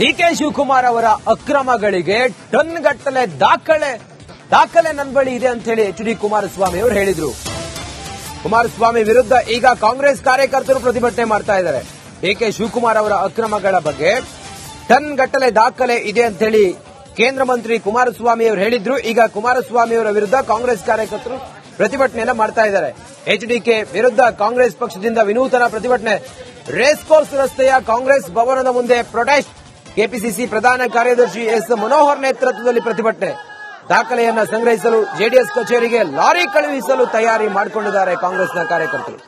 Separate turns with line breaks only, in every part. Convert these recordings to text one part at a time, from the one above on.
D K Shivakumar ಅವರ ಅಕ್ರಮಗಳಿಗೆ ton ಗಟ್ಟಲೆ ದಾಖಲೆ ದಾಖಲೆ ನನ್ನ ಬಳಿ ಇದೆ ಅಂತ ಹೇಳಿ ಎಚ್ ಡಿ ಕುಮಾರಸ್ವಾಮಿ ಅವರು ಹೇಳಿದ್ರು. ಕುಮಾರಸ್ವಾಮಿ ವಿರುದ್ಧ ಈಗ ಕಾಂಗ್ರೆಸ್ ಕಾರ್ಯಕರ್ತರು ಪ್ರತಿಭಟನೆ ಮಾಡ್ತಾ ಇದ್ದಾರೆ. ಡಿ ಕೆ ಶಿವಕುಮಾರ್ ಅವರ ಅಕ್ರಮಗಳ ಬಗ್ಗೆ ಟನ್ ಗಟ್ಟಲೆ ದಾಖಲೆ ಇದೆ ಅಂತ ಹೇಳಿ ಕೇಂದ್ರ ಮಂತ್ರಿ ಕುಮಾರಸ್ವಾಮಿ ಅವರು ಹೇಳಿದ್ರು. ಈಗ ಕುಮಾರಸ್ವಾಮಿ ಅವರ ವಿರುದ್ಧ ಕಾಂಗ್ರೆಸ್ ಕಾರ್ಯಕರ್ತರು ಪ್ರತಿಭಟನೆಯನ್ನ ಮಾಡ್ತಾ ಇದ್ದಾರೆ. ಎಚ್ಡಿಕೆ ವಿರುದ್ಧ ಕಾಂಗ್ರೆಸ್ ಪಕ್ಷದಿಂದ ವಿನೂತನ ಪ್ರತಿಭಟನೆ. ರೇಸ್ ಕೋರ್ಸ್ ರಸ್ತೆಯ ಕಾಂಗ್ರೆಸ್ ಭವನದ ಮುಂದೆ ಪ್ರೊಟೆಸ್ಟ್. ಕೆಪಿಸಿಸಿ ಪ್ರಧಾನ ಕಾರ್ಯದರ್ಶಿ ಎಸ್ ಮನೋಹರ್ ನೇತೃತ್ವದಲ್ಲಿ ಪ್ರತಿಭಟನೆ. ದಾಖಲೆಯನ್ನ ಸಂಗ್ರಹಿಸಲು ಜೆಡಿಎಸ್ ಕಚೇರಿಗೆ ಲಾರಿ ಕಳುಹಿಸಲು ತಯಾರಿ ಮಾಡಿಕೊಂಡಿದ್ದಾರೆ ಕಾಂಗ್ರೆಸ್ನ ಕಾರ್ಯಕರ್ತರು.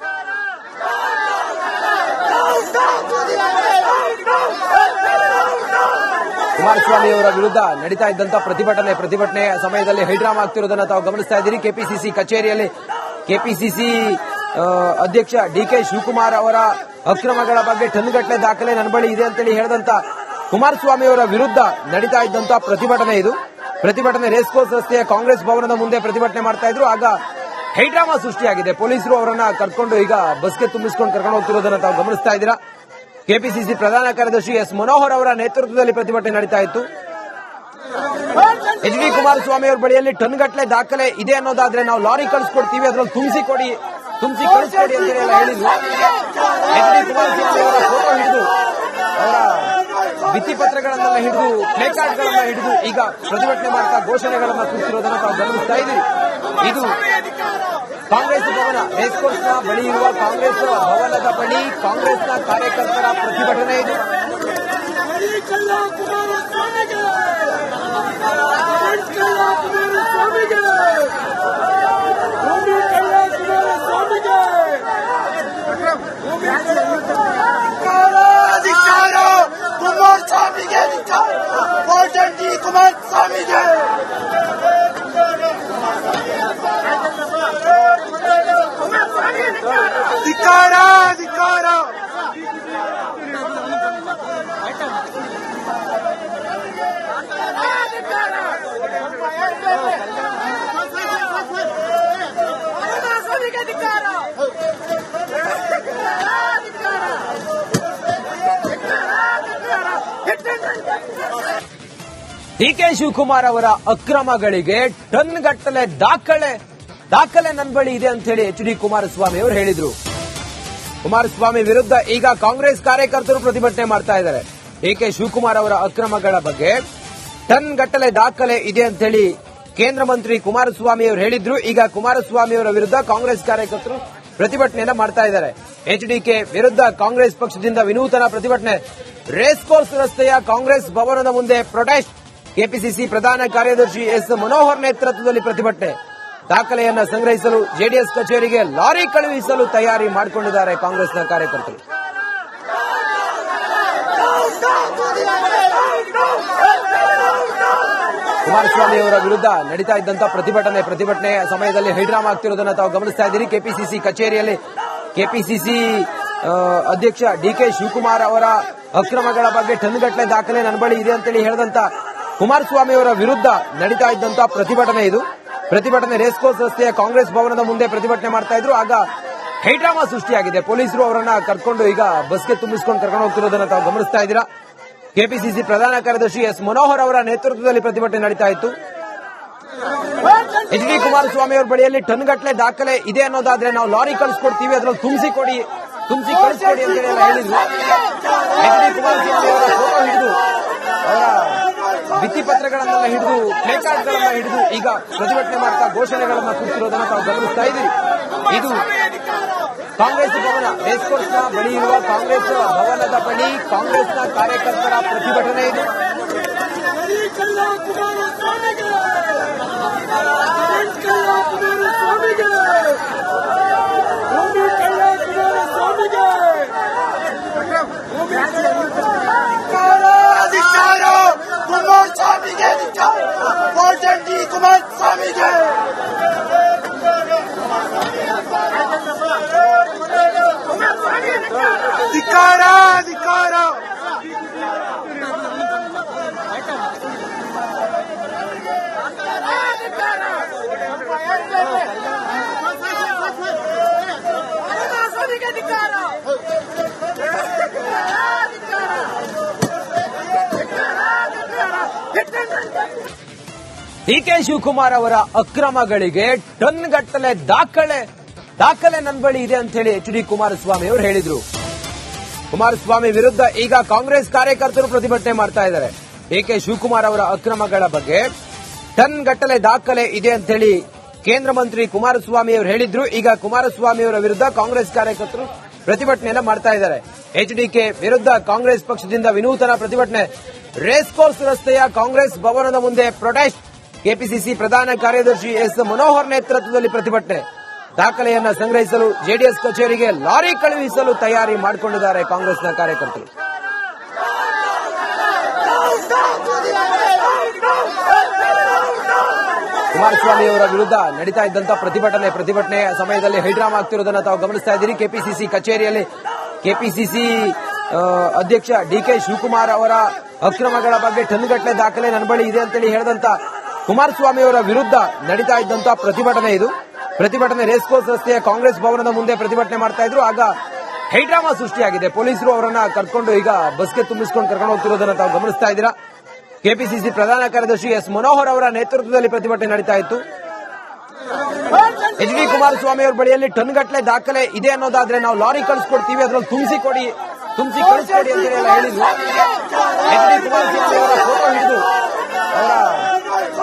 ಕುಮಾರಸ್ವಾಮಿ ಅವರ ವಿರುದ್ಧ ನಡೀತಾ ಇದ್ದಂತ ಪ್ರತಿಭಟನೆ ಪ್ರತಿಭಟನೆ ಸಮಯದಲ್ಲಿ ಹೈಡ್ರಾಮ್ ಆಗ್ತಿರೋದನ್ನ ತಾವು ಗಮನಿಸ್ತಾ ಇದ್ದೀರಿ. ಕೆಪಿಸಿಸಿ ಕಚೇರಿಯಲ್ಲಿ ಕೆಪಿಸಿಸಿ ಅಧ್ಯಕ್ಷ ಡಿ ಕೆ ಶಿವಕುಮಾರ್ ಅವರ ಅಕ್ರಮಗಳ ಬಗ್ಗೆ ಟನ್ಗಟ್ಟಲೆ ದಾಖಲೆ ನನ್ನ ಬಳಿ ಇದೆ ಅಂತೇಳಿ ಹೇಳಿದಂತ ಕುಮಾರಸ್ವಾಮಿ ಅವರ ವಿರುದ್ಧ ನಡೀತಾ ಇದ್ದಂತಹ ಪ್ರತಿಭಟನೆ ಇದು. ಪ್ರತಿಭಟನೆ ರೇಸ್ ಕೋರ್ಸ್ ರಸ್ತೆಯ ಕಾಂಗ್ರೆಸ್ ಭವನದ ಮುಂದೆ ಪ್ರತಿಭಟನೆ ಮಾಡ್ತಾ ಇದ್ರು. ಆಗ ಹೈಡ್ರಾಮಾ ಸೃಷ್ಟಿಯಾಗಿದೆ. ಪೊಲೀಸರು ಅವರನ್ನ ಕರ್ಕೊಂಡು ಈಗ ಬಸ್ಗೆ ತುಂಬಿಸಿಕೊಂಡು ಕರ್ಕೊಂಡು ಹೋಗ್ತಿರೋದನ್ನ ತಾವು ಗಮನಿಸ್ತಾ ಇದ್ದೀರಾ? ಕೆಪಿಸಿಸಿ ಪ್ರಧಾನ ಕಾರ್ಯದರ್ಶಿ ಎಸ್ ಮನೋಹರ್ ಅವರ ನೇತೃತ್ವದಲ್ಲಿ ಪ್ರತಿಭಟನೆ ನಡೀತಾ ಇತ್ತು. ಎಚ್ ಡಿ ಕುಮಾರಸ್ವಾಮಿ ಅವರ ಬಳಿಯಲ್ಲಿ ಟನ್ ಗಟ್ಟಲೆ ದಾಖಲೆ ಇದೆ ಅನ್ನೋದಾದ್ರೆ ನಾವು ಲಾರಿ ಕಳಿಸ್ಕೊಡ್ತೀವಿ, ಅದ್ರಲ್ಲಿ ತುಂಬಿಸಿ ಕೊಡಿ, ತುಂಬಿಸಿ ಕಳಿಸ್ಕೊಡಿ ಅಂತ ಹೇಳಿದ್ರು. ಎಚ್ ಡಿ ಕುಮಾರಸ್ವಾಮಿ ಅವರ ಫೋಟೋ ಹಿಡಿದು ಅವರ ಭಿತ್ತಿಪತ್ರಗಳನ್ನೆಲ್ಲ ಹಿಡಿದು ಪ್ಲೇ ಕಾರ್ಡ್ಗಳನ್ನ ಹಿಡಿದು ಈಗ ಪ್ರತಿಭಟನೆ ಮಾಡ್ತಾ ಘೋಷಣೆಗಳನ್ನ ಕೂತಿರೋದನ್ನ ತಾವು ಗಮನಿಸ್ತಾ ಇದ್ದೀವಿ. ಇದು ಕಾಂಗ್ರೆಸ್ ಭವನ ರೇಸ್ಕೋರ್ಸ್ನ ಬಳಿ ಇರುವ ಕಾಂಗ್ರೆಸ್ ಭವನದ ಬಳಿ ಕಾಂಗ್ರೆಸ್ನ ಕಾರ್ಯಕರ್ತರ ಪ್ರತಿಭಟನೆ ಇದು.
¡Ticarán!
ಡಿ ಕೆ ಶಿವಕುಮಾರ್ ಅವರ ಅಕ್ರಮಗಳಿಗೆ ಟನ್ ಗಟ್ಟಲೆ ದಾಖಲೆ ದಾಖಲೆ ನನ್ನ ಬಳಿ ಇದೆ ಅಂತ ಹೇಳಿ ಎಚ್ ಡಿ ಕುಮಾರಸ್ವಾಮಿ ಅವರು ಹೇಳಿದ್ರು. ಕುಮಾರಸ್ವಾಮಿ ವಿರುದ್ಧ ಈಗ ಕಾಂಗ್ರೆಸ್ ಕಾರ್ಯಕರ್ತರು ಪ್ರತಿಭಟನೆ ಮಾಡ್ತಾ ಇದ್ದಾರೆ. ಡಿ ಕೆ ಶಿವಕುಮಾರ್ ಅವರ ಅಕ್ರಮಗಳ ಬಗ್ಗೆ ಟನ್ ಗಟ್ಟಲೆ ದಾಖಲೆ ಇದೆ ಅಂತ ಹೇಳಿ ಕೇಂದ್ರ ಮಂತ್ರಿ ಕುಮಾರಸ್ವಾಮಿ ಅವರು ಹೇಳಿದ್ರು. ಈಗ ಕುಮಾರಸ್ವಾಮಿ ಅವರ ವಿರುದ್ಧ ಕಾಂಗ್ರೆಸ್ ಕಾರ್ಯಕರ್ತರು ಪ್ರತಿಭಟನೆಯನ್ನ ಮಾಡ್ತಾ ಇದ್ದಾರೆ. ಎಚ್ಡಿಕೆ ವಿರುದ್ಧ ಕಾಂಗ್ರೆಸ್ ಪಕ್ಷದಿಂದ ವಿನೂತನ ಪ್ರತಿಭಟನೆ. ರೇಸ್ ಕೋರ್ಸ್ ರಸ್ತೆಯ ಕಾಂಗ್ರೆಸ್ ಭವನದ ಮುಂದೆ ಪ್ರೊಟೆಸ್ಟ್. ಕೆಪಿಸಿಸಿ ಪ್ರಧಾನ ಕಾರ್ಯದರ್ಶಿ ಎಸ್ ಮನೋಹರ್ ನೇತೃತ್ವದಲ್ಲಿ ಪ್ರತಿಭಟನೆ. ದಾಖಲೆಯನ್ನು ಸಂಗ್ರಹಿಸಲು ಜೆಡಿಎಸ್ ಕಚೇರಿಗೆ ಲಾರಿ ಕಳುಹಿಸಲು ತಯಾರಿ ಮಾಡಿಕೊಂಡಿದ್ದಾರೆ ಕಾಂಗ್ರೆಸ್ನ ಕಾರ್ಯಕರ್ತರು. ಕುಮಾರಸ್ವಾಮಿ ಅವರ ವಿರುದ್ಧ ನಡೀತಾ ಇದ್ದಂತ ಪ್ರತಿಭಟನೆ ಪ್ರತಿಭಟನೆ ಸಮಯದಲ್ಲಿ ಹೈಡ್ರಾಮ್ ಆಗ್ತಿರೋದನ್ನ ತಾವು ಗಮನಿಸ್ತಾ ಇದ್ದೀರಿ. ಕೆಪಿಸಿಸಿ ಕಚೇರಿಯಲ್ಲಿ ಕೆಪಿಸಿಸಿ ಅಧ್ಯಕ್ಷ ಡಿ ಕೆ ಶಿವಕುಮಾರ್ ಅವರ ಅಕ್ರಮಗಳ ಬಗ್ಗೆ ಟನ್ಗಟ್ಟಲೆ ದಾಖಲೆ ನನ್ನ ಬಳಿ ಇದೆ ಅಂತೇಳಿ ಹೇಳಿದಂತ ಕುಮಾರಸ್ವಾಮಿ ಅವರ ವಿರುದ್ಧ ನಡೀತಾ ಇದ್ದಂತಹ ಪ್ರತಿಭಟನೆ ಇದು. ಪ್ರತಿಭಟನೆ ರೇಸ್ ಕೋರ್ಸ್ ರಸ್ತೆಯ ಕಾಂಗ್ರೆಸ್ ಭವನದ ಮುಂದೆ ಪ್ರತಿಭಟನೆ ಮಾಡ್ತಾ ಇದ್ರು. ಆಗ ಹೈಡ್ರಾಮಾ ಸೃಷ್ಟಿಯಾಗಿದೆ. ಪೊಲೀಸರು ಅವರನ್ನ ಕರ್ಕೊಂಡು ಈಗ ಬಸ್ಗೆ ತುಂಬಿಸಿಕೊಂಡು ಕರ್ಕೊಂಡು ಹೋಗ್ತಿರೋದನ್ನ ತಾವು ಗಮನಿಸ್ತಾ ಇದ್ದೀರಾ? ಕೆಪಿಸಿಸಿ ಪ್ರಧಾನ ಕಾರ್ಯದರ್ಶಿ ಎಸ್ ಮನೋಹರ್ ಅವರ ನೇತೃತ್ವದಲ್ಲಿ ಪ್ರತಿಭಟನೆ ನಡೀತಾ ಇತ್ತು. ಎಚ್ ಡಿ ಕುಮಾರಸ್ವಾಮಿ ಅವರ ಬಳಿಯಲ್ಲಿ ಟನ್ ಗಟ್ಟಲೆ ದಾಖಲೆ ಇದೆ ಅನ್ನೋದಾದ್ರೆ ನಾವು ಲಾರಿ ಕಳಿಸ್ಕೊಡ್ತೀವಿ, ಅದ್ರಲ್ಲಿ ತುಂಬಿಸಿ ಕೊಡಿ, ತುಂಬಿಸಿ ಕಳಿಸ್ಕೊಡಿ ಅಂತ ಹೇಳಿದ್ರು. ಎಚ್ ಡಿ ಕುಮಾರಸ್ವಾಮಿ ಅವರ ಫೋಟೋ ಹಿಡಿದು ಅವರ ಭಿತ್ತಿಪತ್ರಗಳನ್ನೆಲ್ಲ ಹಿಡಿದು ಪ್ಲೇ ಕಾರ್ಡ್ಗಳನ್ನ ಹಿಡಿದು ಈಗ ಪ್ರತಿಭಟನೆ ಮಾಡ್ತಾ ಘೋಷಣೆಗಳನ್ನ ಕೂತಿರೋದನ್ನ ತಾವು ಗಮನಿಸ್ತಾ ಇದ್ದೀರಿ. ಇದು ಕಾಂಗ್ರೆಸ್ ಭವನ ರೇಸ್ ಕೋರ್ಸ್ನ ಬಳಿ ಇರುವ ಕಾಂಗ್ರೆಸ್ ಭವನದ ಬಳಿ ಕಾಂಗ್ರೆಸ್ನ ಕಾರ್ಯಕರ್ತರ ಪ್ರತಿಭಟನೆ ಇದು.
ಧಿಕಾರ ಧಿಕಾರ
ಡಿ
ಕೆ ಶಿವಕುಮಾರ್ ಅವರ ಅಕ್ರಮಗಳಿಗೆ ಟನ್ ಗಟ್ಟಲೆ ದಾಖಲೆ ದಾಖಲೆ ನನ್ನ ಬಳಿ ಇದೆ ಅಂತ ಹೇಳಿ ಎಚ್ ಡಿ ಕುಮಾರಸ್ವಾಮಿ ಅವರು ಹೇಳಿದ್ರು. ಕುಮಾರಸ್ವಾಮಿ ವಿರುದ್ಧ ಈಗ ಕಾಂಗ್ರೆಸ್ ಕಾರ್ಯಕರ್ತರು ಪ್ರತಿಭಟನೆ ಮಾಡ್ತಾ ಇದ್ದಾರೆ. ಡಿಕೆ ಶಿವಕುಮಾರ್ ಅವರ ಅಕ್ರಮಗಳ ಬಗ್ಗೆ ಟನ್ ಗಟ್ಟಲೆ ದಾಖಲೆ ಇದೆ ಅಂತ ಹೇಳಿ ಕೇಂದ್ರ ಮಂತ್ರಿ ಕುಮಾರಸ್ವಾಮಿ ಅವರು ಹೇಳಿದ್ರು. ಈಗ ಕುಮಾರಸ್ವಾಮಿ ಅವರ ವಿರುದ್ಧ ಕಾಂಗ್ರೆಸ್ ಕಾರ್ಯಕರ್ತರು ಪ್ರತಿಭಟನೆಯನ್ನ ಮಾಡ್ತಾ ಇದ್ದಾರೆ. ಎಚ್ಡಿಕೆ ವಿರುದ್ಧ ಕಾಂಗ್ರೆಸ್ ಪಕ್ಷದಿಂದ ವಿನೂತನ ಪ್ರತಿಭಟನೆ. ರೇಸ್ ಕೋರ್ಸ್ ರಸ್ತೆಯ ಕಾಂಗ್ರೆಸ್ ಭವನದ ಮುಂದೆ ಪ್ರೊಟೆಸ್ಟ್. ಕೆಪಿಸಿಸಿ ಪ್ರಧಾನ ಕಾರ್ಯದರ್ಶಿ ಎಸ್ ಮನೋಹರ್ ನೇತೃತ್ವದಲ್ಲಿ ಪ್ರತಿಭಟನೆ. ದಾಖಲೆಯನ್ನ ಸಂಗ್ರಹಿಸಲು ಜೆಡಿಎಸ್ ಕಚೇರಿಗೆ ಲಾರಿ ಕಳುಹಿಸಲು ತಯಾರಿ ಮಾಡಿಕೊಂಡಿದ್ದಾರೆ ಕಾಂಗ್ರೆಸ್ನ ಕಾರ್ಯಕರ್ತರು. ಕುಮಾರಸ್ವಾಮಿ ಅವರ ವಿರುದ್ಧ ನಡೀತಾ ಇದ್ದಂತಹ ಪ್ರತಿಭಟನೆ ಪ್ರತಿಭಟನೆ ಸಮಯದಲ್ಲಿ ಹೈಡ್ರಾಮ್ ಆಗ್ತಿರೋದನ್ನ ತಾವು ಗಮನಿಸ್ತಾ ಇದ್ದೀರಿ. ಕೆಪಿಸಿಸಿ ಕಚೇರಿಯಲ್ಲಿ ಕೆಪಿಸಿಸಿ ಅಧ್ಯಕ್ಷ ಡಿಕೆ ಶಿವಕುಮಾರ್ ಅವರ ಅಕ್ರಮಗಳ ಬಗ್ಗೆ ಟನ್ಗಟ್ಟಲೆ ದಾಖಲೆ ನನ್ನ ಬಳಿ ಇದೆ ಅಂತೇಳಿ ಹೇಳಿದಂತ ಕುಮಾರಸ್ವಾಮಿ ಅವರ ವಿರುದ್ಧ ನಡೀತಾ ಇದ್ದಂತಹ ಪ್ರತಿಭಟನೆ ಇದು. ಪ್ರತಿಭಟನೆ ರೇಸ್ಕೋರ್ಸ್ ರಸ್ತೆಯ ಕಾಂಗ್ರೆಸ್ ಭವನದ ಮುಂದೆ ಪ್ರತಿಭಟನೆ ಮಾಡ್ತಾ ಇದ್ರು. ಆಗ ಹೈಡ್ರಾಮಾ ಸೃಷ್ಟಿಯಾಗಿದೆ. ಪೊಲೀಸರು ಅವರನ್ನ ಕರ್ಕೊಂಡು ಈಗ ಬಸ್ಗೆ ತುಂಬಿಸಿಕೊಂಡು ಕರ್ಕೊಂಡು ಹೋಗ್ತಿರೋದನ್ನ ತಾವು ಗಮನಿಸ್ತಾ ಇದ್ದೀರಾ? ಕೆಪಿಸಿಸಿ ಪ್ರಧಾನ ಕಾರ್ಯದರ್ಶಿ ಎಸ್ ಮನೋಹರ್ ಅವರ ನೇತೃತ್ವದಲ್ಲಿ ಪ್ರತಿಭಟನೆ ನಡೀತಾ ಇತ್ತು. ಎಚ್ ಡಿ ಕುಮಾರಸ್ವಾಮಿ ಅವರ ಬಳಿಯಲ್ಲಿ ಟನ್ ಗಟ್ಟಲೆ ದಾಖಲೆ ಇದೆ ಅನ್ನೋದಾದ್ರೆ ನಾವು ಲಾರಿ ಕಳಿಸ್ಕೊಡ್ತೀವಿ, ಅದ್ರಲ್ಲಿ ತುಂಬಿಸಿ ಕೊಡಿ ತುಂಬಿಸಿ ಕಳಿಸ್ಕೊಡಿ ಅಂತ ಹೇಳಿದ್ರು ಎಚ್ ಡಿ ಕುಮಾರಸ್ವಾಮಿ ಅವರ ಫೋಟೋ ಹಿಡಿದು ಅವರ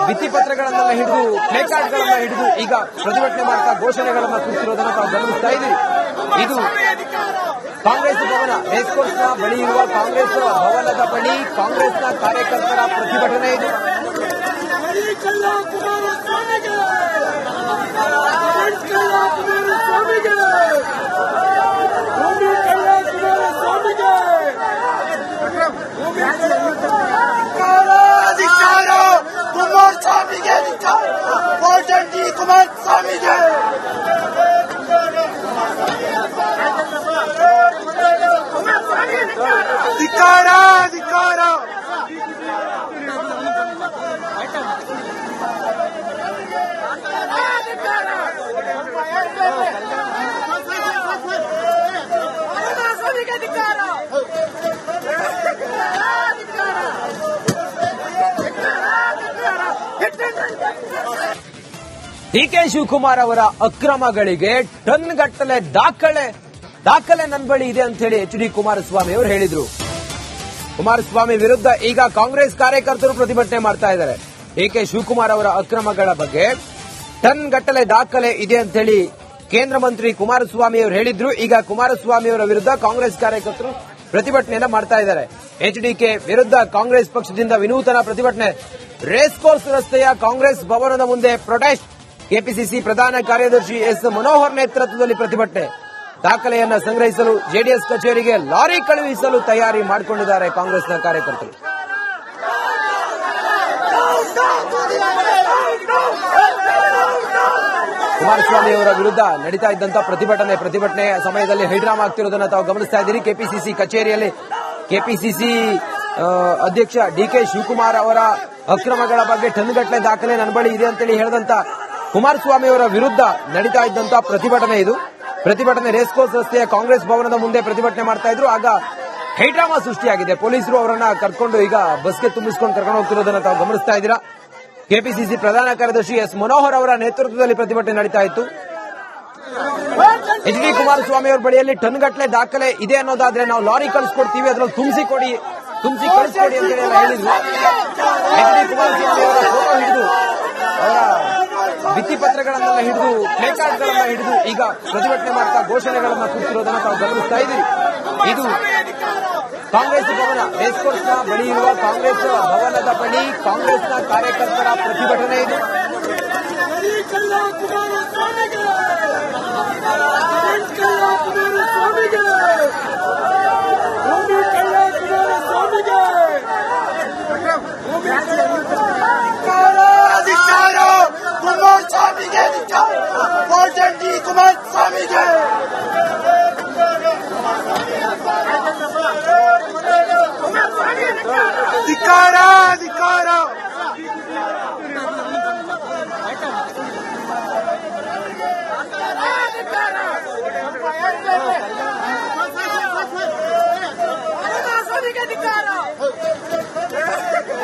ಭಿತ್ತಿಪತ್ರಗಳನ್ನೆಲ್ಲ ಹಿಡಿದು ಪ್ಲೇ ಕಾರ್ಡ್ಗಳನ್ನ ಹಿಡಿದು ಈಗ ಪ್ರತಿಭಟನೆ ಮಾಡ್ತಾ ಘೋಷಣೆಗಳನ್ನ ಕೂರಿಸಿರೋದನ್ನ ತಾವು ಗಮನಿಸ್ತಾ ಇದ್ದೀವಿ ಇದು ಕಾಂಗ್ರೆಸ್ ಭವನ ರೇಸ್ಕೋರ್ಸ್ನ ಬಳಿ ಇರುವ ಕಾಂಗ್ರೆಸ್ ಭವನದ ಬಳಿ ಕಾಂಗ್ರೆಸ್ನ ಕಾರ್ಯಕರ್ತರ ಪ್ರತಿಭಟನೆ ಇದು. ಡಿಕೆ ಶಿವಕುಮಾರ್ ಅವರ ಅಕ್ರಮಗಳಿಗೆ ಟನ್ ಗಟ್ಟಲೆ ದಾಖಲೆ ದಾಖಲೆ ನನ್ನ ಬಳಿ ಇದೆ ಅಂತ ಹೇಳಿ ಎಚ್ ಡಿ ಕುಮಾರಸ್ವಾಮಿ ಅವರು ಹೇಳಿದ್ರು. ಕುಮಾರಸ್ವಾಮಿ ವಿರುದ್ಧ ಈಗ ಕಾಂಗ್ರೆಸ್ ಕಾರ್ಯಕರ್ತರು ಪ್ರತಿಭಟನೆ ಮಾಡ್ತಾ ಇದ್ದಾರೆ. ಡಿಕೆ ಶಿವಕುಮಾರ್ ಅವರ ಅಕ್ರಮಗಳ ಬಗ್ಗೆ ಟನ್ ಗಟ್ಟಲೆ ದಾಖಲೆ ಇದೆ ಅಂತ ಹೇಳಿ ಕೇಂದ್ರ ಮಂತ್ರಿ ಕುಮಾರಸ್ವಾಮಿ ಅವರು ಹೇಳಿದ್ರು. ಈಗ ಕುಮಾರಸ್ವಾಮಿ ಅವರ ವಿರುದ್ಧ ಕಾಂಗ್ರೆಸ್ ಕಾರ್ಯಕರ್ತರು ಪ್ರತಿಭಟನೆಯನ್ನ ಮಾಡ್ತಾ ಇದ್ದಾರೆ. ಎಚ್ಡಿಕೆ ವಿರುದ್ಧ ಕಾಂಗ್ರೆಸ್ ಪಕ್ಷದಿಂದ ವಿನೂತನ ಪ್ರತಿಭಟನೆ. ರೇಸ್ ಕೋರ್ಸ್ ರಸ್ತೆಯ ಕಾಂಗ್ರೆಸ್ ಭವನದ ಮುಂದೆ ಪ್ರೊಟೆಸ್ಟ್. ಕೆಪಿಸಿಸಿ ಪ್ರಧಾನ ಕಾರ್ಯದರ್ಶಿ ಎಸ್ ಮನೋಹರ್ ನೇತೃತ್ವದಲ್ಲಿ ಪ್ರತಿಭಟನೆ. ದಾಖಲೆಯನ್ನು ಸಂಗ್ರಹಿಸಲು ಜೆಡಿಎಸ್ ಕಚೇರಿಗೆ ಲಾರಿ ಕಳುಹಿಸಲು ತಯಾರಿ ಮಾಡಿಕೊಂಡಿದ್ದಾರೆ ಕಾಂಗ್ರೆಸ್ನ ಕಾರ್ಯಕರ್ತರು. ಕುಮಾರಸ್ವಾಮಿ ಅವರ ವಿರುದ್ಧ ನಡೀತಾ ಇದ್ದಂತಹ ಪ್ರತಿಭಟನೆ ಪ್ರತಿಭಟನೆ ಸಮಯದಲ್ಲಿ ಹೈಡ್ರಾಮ್ ಆಗ್ತಿರೋದನ್ನ ತಾವು ಗಮನಿಸ್ತಾ ಇದ್ದೀರಿ. ಕೆಪಿಸಿಸಿ ಕಚೇರಿಯಲ್ಲಿ ಕೆಪಿಸಿಸಿ ಅಧ್ಯಕ್ಷ ಡಿಕೆ ಶಿವಕುಮಾರ್ ಅವರ ಅಕ್ರಮಗಳ ಬಗ್ಗೆ ಟನ್ಗಟ್ಟಲೆ ದಾಖಲೆ ನನ್ನ ಬಳಿ ಇದೆ ಅಂತೇಳಿ ಹೇಳಿದಂತ ಕುಮಾರಸ್ವಾಮಿ ಅವರ ವಿರುದ್ಧ ನಡೀತಾ ಇದ್ದಂತಹ ಪ್ರತಿಭಟನೆ ಇದು. ಪ್ರತಿಭಟನೆ ರೇಸ್ಕೋರ್ಸ್ ರಸ್ತೆಯ ಕಾಂಗ್ರೆಸ್ ಭವನದ ಮುಂದೆ ಪ್ರತಿಭಟನೆ ಮಾಡ್ತಾ ಇದ್ರು. ಆಗ ಹೈಡ್ರಾಮಾ ಸೃಷ್ಟಿಯಾಗಿದೆ. ಪೊಲೀಸರು ಅವರನ್ನ ಕರ್ಕೊಂಡು ಈಗ ಬಸ್ಗೆ ತುಂಬಿಸಿಕೊಂಡು ಕರ್ಕೊಂಡು ಹೋಗ್ತಿರೋದನ್ನ ತಾವು ಗಮನಿಸ್ತಾ ಇದ್ದೀರಾ? ಕೆಪಿಸಿಸಿ ಪ್ರಧಾನ ಕಾರ್ಯದರ್ಶಿ ಎಸ್ ಮನೋಹರ್ ಅವರ ನೇತೃತ್ವದಲ್ಲಿ ಪ್ರತಿಭಟನೆ ನಡೀತಾ ಇತ್ತು. ಎಚ್ ಡಿ ಕುಮಾರಸ್ವಾಮಿ ಅವರ ಬಳಿಯಲ್ಲಿ ಟನ್ ಗಟ್ಟಲೆ ದಾಖಲೆ ಇದೆ ಅನ್ನೋದಾದ್ರೆ ನಾವು ಲಾರಿ ಕಳಿಸ್ಕೊಡ್ತೀವಿ, ಅದ್ರಲ್ಲಿ ತುಂಬಿಸಿ ಕೊಡಿ, ತುಂಬಿಸಿ ಕಳಿಸ್ಕೊಡಿ ಅಂತ ಹೇಳಿದ್ರು ಎಚ್ ಡಿ ಕುಮಾರಸ್ವಾಮಿ ಅವರ ಫೋಟೋ ಹಿಡಿದು ಅವರ ಭಿತ್ತಿಪತ್ರಗಳನ್ನೆಲ್ಲ ಹಿಡಿದು ಪ್ಲೇ ಕಾರ್ಡ್ಗಳನ್ನ ಹಿಡಿದು ಈಗ ಪ್ರತಿಭಟನೆ ಮಾಡ್ತಾ ಘೋಷಣೆಗಳನ್ನ ಕೂತಿರೋದನ್ನ ತಾವು ಗಮನಿಸ್ತಾ ಇದ್ದೀವಿ ಇದು ಕಾಂಗ್ರೆಸ್ ಭವನ ರೇಸ್ಕೋರ್ಸ್ನ ಬಳಿ ಇರುವ ಕಾಂಗ್ರೆಸ್ ಭವನದ ಬಳಿ ಕಾಂಗ್ರೆಸ್ನ ಕಾರ್ಯಕರ್ತರ ಪ್ರತಿಭಟನೆ ಇದು.
ধিকার